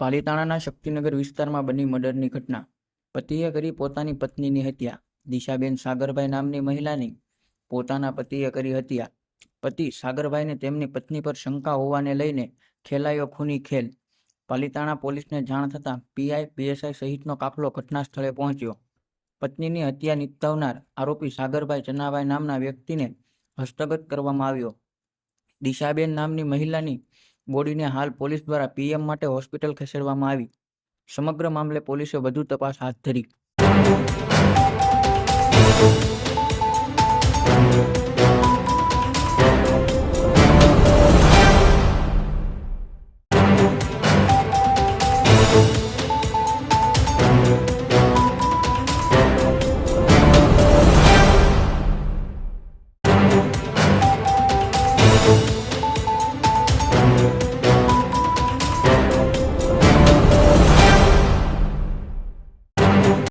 પાલીતાણાના શક્તિનગર વિસ્તારમાં બની મર્ડરની ઘટના. પતિએ કરી પોતાની પત્નીની હત્યા. દિશાબેન સાગરભાઈ નામની મહિલાની પોતાના પતિએ કરી હત્યા. પતિ સાગરભાઈને તેમની પત્ની પર શંકા હોવાને લઈને ખેલાયો ખૂની ખેલ. પાલીતાણા પોલીસને જાણ થતાં પીઆઈ પીએસઆઈ સહિતનો કાફલો ઘટના સ્થળે પહોંચ્યો. પત્નીની હત્યા નિપજાવનાર આરોપી સાગરભાઈ ચનાભાઈ નામના વ્યક્તિને હસ્તગત કરવામાં આવ્યો. દિશાબેન નામની મહિલાની બોડીને હાલ પોલીસ દ્વારા પીએમ માટે હોસ્પિટલ ખસેડવામાં આવી. સમગ્ર મામલે પોલીસે વધુ તપાસ હાથ ધરી.